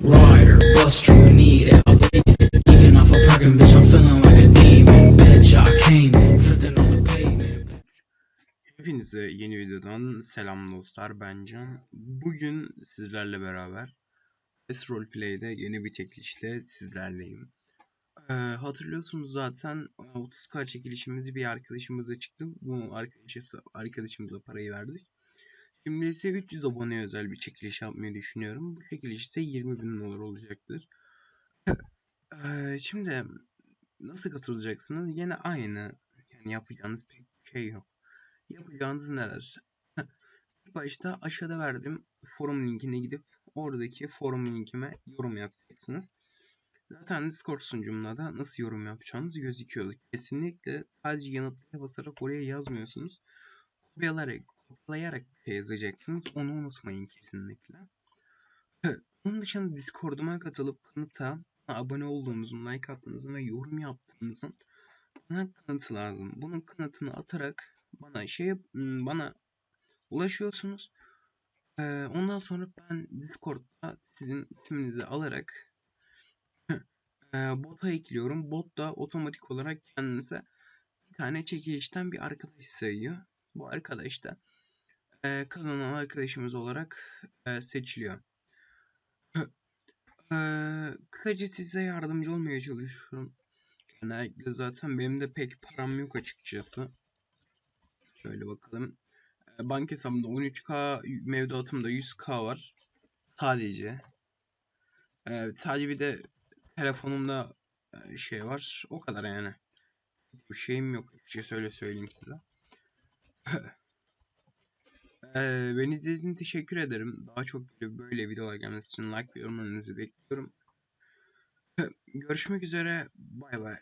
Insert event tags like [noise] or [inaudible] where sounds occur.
Rider, buster, you need it. Geeking off a parking bitch, I'm feeling like a demon. Bitch, I came in, drifting on the pavement. Hepinize yeni videodan selam dostlar ben Can. Bugün sizlerle beraber S Roleplay'de yeni bir çekilişle sizlerleyim. Ee, hatırlıyorsunuz zaten 30k çekilişimizi bir arkadaşımıza çıktı. Bu arkadaşa, arkadaşımıza parayı verdik. Şimdi ise 300 aboneye özel bir çekiliş yapmayı düşünüyorum. Bu çekiliş ise 20 bin dolar olacaktır. [laughs] Şimdi nasıl katılacaksınız? Yine aynı. Yani yapacağınız pek bir şey yok. Yapacağınız neler? [laughs] İlk başta aşağıda verdiğim forum linkine gidip oradaki forum linkime yorum yapacaksınız. Zaten Discord sunucumda da nasıl yorum yapacağınız gözüküyordu. Kesinlikle sadece yanıtlaya basarak oraya yazmıyorsunuz. Kopyalayarak, kopyalayarak yazacaksınız. Onu unutmayın kesinlikle. Onun dışında Discord'uma katılıp kanıta abone olduğunuzun, like attığınızın ve yorum yaptığınızın bana kanıtı lazım. Bunun kanıtını atarak bana şey bana ulaşıyorsunuz. Ondan sonra ben Discord'da sizin isminizi alarak bota ekliyorum. Bot da otomatik olarak kendinize bir tane çekilişten bir arkadaş sayıyor. Bu arkadaş da e, kazanan arkadaşımız olarak e, seçiliyor. Eee, [clears throat] kısaca size yardımcı olmaya çalışıyorum. Genellikle zaten benim de pek param yok açıkçası. Şöyle bakalım. Eee, banka hesabımda 13k, mevduatımda 100k var. Sadece. Eee, sadece bir de telefonumda eee, şey var. O kadar yani. Bir şeyim yok. Açıkçası öyle söyleyeyim size. Eee beni izlediğiniz için teşekkür ederim. Daha çok böyle, böyle videolar gelmesi için like ve yorumlarınızı bekliyorum. Görüşmek üzere. Bay bay.